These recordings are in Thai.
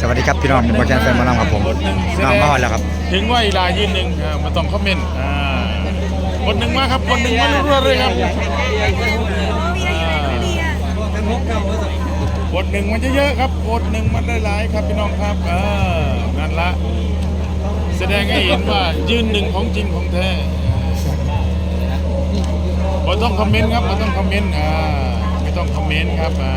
สวัสดีครับพี่น้องบอแคนแฟนหมอลำครับผมน้องมาฮอดแล้วครับถึงว่าอีลายืนหนึ่งอ่ามาต้องคอมเมนต์อ่าคนหนึ่งมาครับคนหนึ่งมารื่อยๆเลยครับอ่ากดหนึ่งมันจะเยอะครับกดหนึ่งมันหลายๆครับพี่น้องครับเออนั่นละ แสดงให้เห็นว่ายืนหนึ่งของจริงของแท้ไม่ต้องคอมเมนต์ครับไม่ต้องคอมเมนต์อ่าไม่ต้องคอมเมนต์ครับอ่า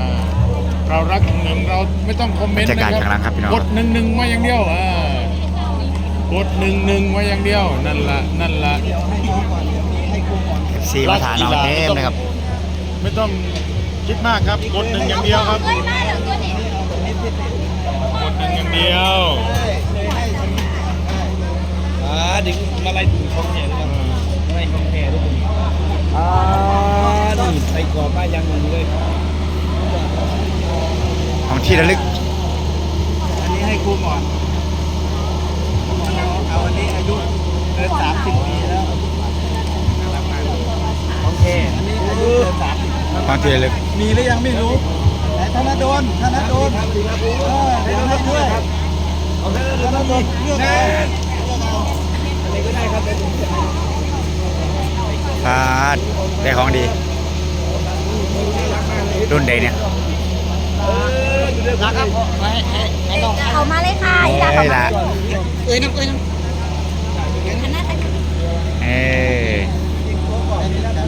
เรารักหนึ่งเราไม่ต้องคอมเมนต์บรรยากาศนะข้างหลังครับพี่น้องกดหนึ่งหนึ่งมาอย่างเดียวอ่ากดหนึ่งหนึ่งมาอย่างเดียวนั่นละนั่นละซีมาถาน้องเทมนะครับไม่ต้องคิดมากครับกดหนึ่งอย่างเดียวครับกดหนึ่งอย่างเดียวอ่าดึงมาไล่ถึงช่องแห่ด้วยกันมาไล่ช่องแห่ด้วยอ่านี่ไปก่อบ้านยังหนึ่งเลยของ ที่ระลึก อันนี้ให้ครูก่อนเอาอันนี้อายุเกินสามสิบปีแล้วโอเคอันนี้อายุเกินสามสิบของที่ระลึก มีหรือยังไม่รู้แต่ธนดลธนดลเออเดี๋ยวให้ด้วยเอาธนดลธนดลเลือกเอาอะไรก็ได้ครับพาดได้ของดี รุ่นใดเนี่ย รักครับให้ให้ให้น้องเอามาเลยค่ะอีหลาเอ้ยละเอ้ยน้ำเอ้ยน้ำคณะแต่งเอ้ย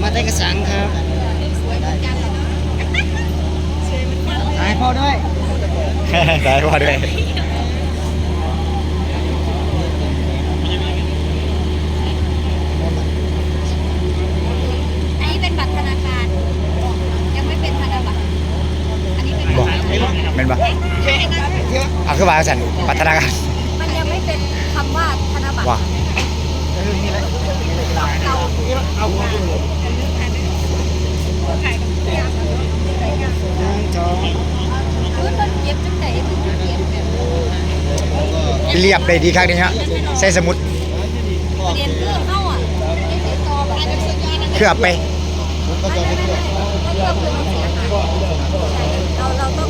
มาได้กระสังครับหายพ่อด้วยได้ว่าด้วย อันนี้เป็นบัตรธนาคาร ยังไม่เป็นธนบัตร อันนี้เป็น บอก เป็นปะเอาขึ้นมาสันพัฒนาการมันยังไม่เป็นคำว่าธนบัตรว่าเราเอาหัวไปหมดคือต้นเก็บจังไหนมันเก็บแบบเรียบเลยดีครั้งนี้ฮะใส่สมุดเรียนเพื่อเข้าอะไอ้ติดต่อแบบนั้นเคลือบไปก็เพื่อเพื่อเพื่อมันเสียหายเราเราต้อง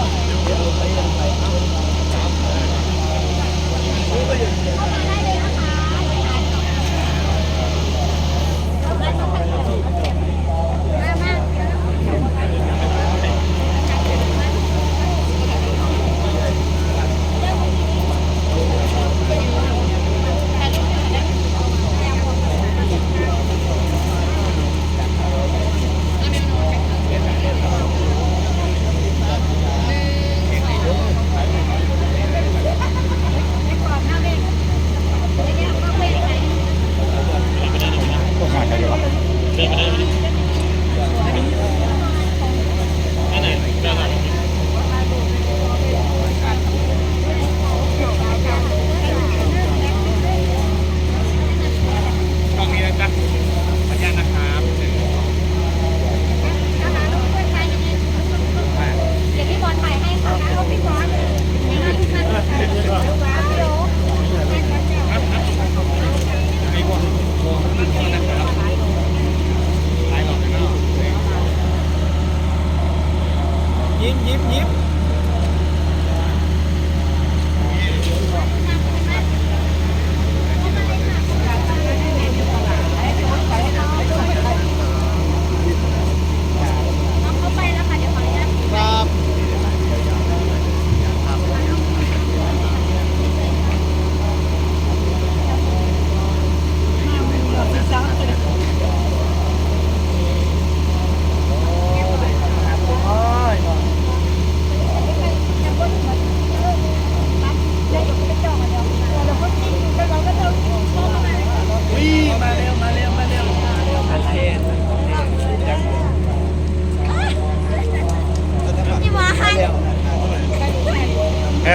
เอ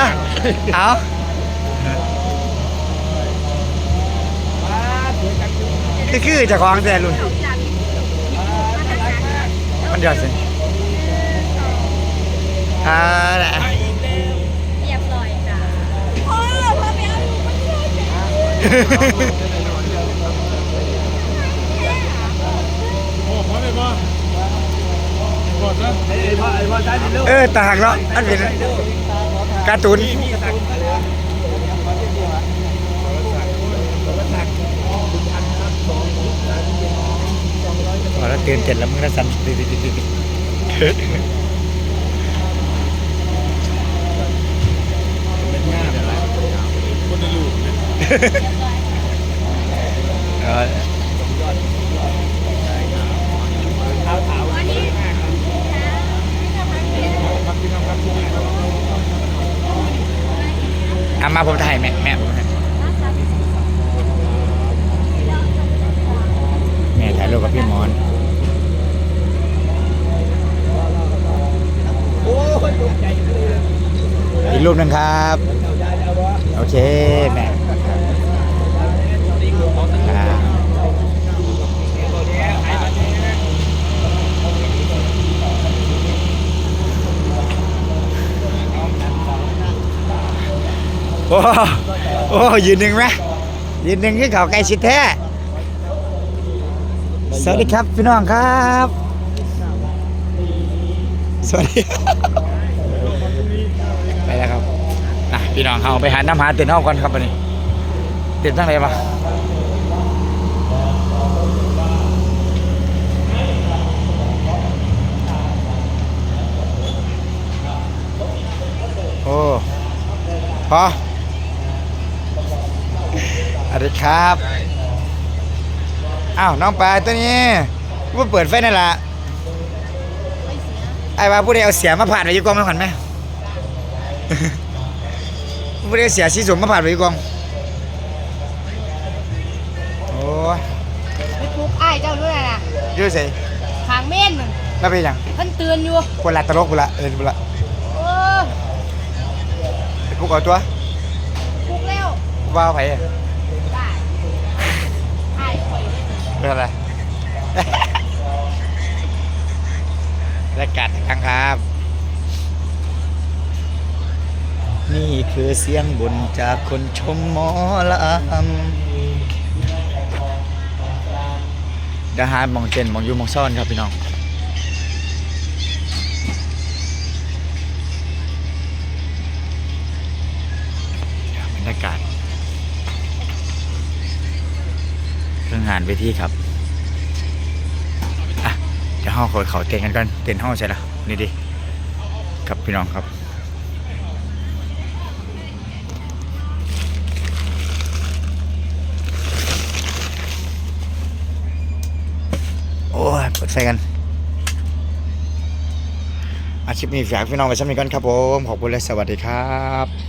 อ เอาคือคือเจะคล้าของแต่รุ่นมันยอดสิอ่าแหละเรียบร้อยจ้ะพ่อพ่อไปเอาลูกมาช่วยสิโอ้พอเลยป่ะก่อนนะไอ้พ่อไอ้พ่อท่านเร็วเออตาหักเนาะอันเป็น การ์ตูนพอแล้วตื่นเจ็ดแล้วมึงก็สั่นดิดิดิดิดิคนในลูกเนี่ยเออ วันนี้ เอามาผมถ่ายแม่แม่ผมถ่ายแม่ถ่ายรูปกับพี่มอนอีกรูปหนึ่งครับ โอเคแม่ครับ โอ้โอ้ยืนหนึ่งไหมยืนหนึ่งที่เขาใกล้ชิดแท้สวัสดีครับพี่น้องครับ สวัสดี ไปแล้วครับนะพี่น้องเขาไปหาน้ำหาเต็นท์เฮาก่อนครับวันนี้เต็นท์ทั้งไหนมาโอ้พอ สวัสดีครับอ้าวน้องปลาตัวนี้ว่าเปิดไฟนั่นล่ะไอ้ว่าผู้ใดเอาเสียมาผ่านไปอยู่กองมันก่อนไหมไม่ได้เสียสีสมมาผ่านไปกองโอ้ยไปปลุกไอ้ายเจ้าด้วยน่ะยืดใส่ขางเม่นนั่นแล้วเป็นหยังเพิ่นเตือนอยู่คนละตลกบุละเออบุละเออพวกเอาตัวปลุกแล้วว่าเอาไป ได้ไอ้ายข่อย เป็นอะไรรายการครั้งครับ นี่คือเสียงบุญจากคนชมหมอลำดาหารมองเจนมองยูมองซ่อนครับพี่น้อง เครื่องงานเวทีครับอะเดี๋ยวห้องเขาเขาเต้นกันก่อนเต้นห้องใช่ละนี่ดิครับพี่น้องครับโอ้ยเปิดไฟกันอาคลิปนี้ฝากพี่น้องไปซ้ำนี้กันครับผม ขอบคุณและสวัสดีครับ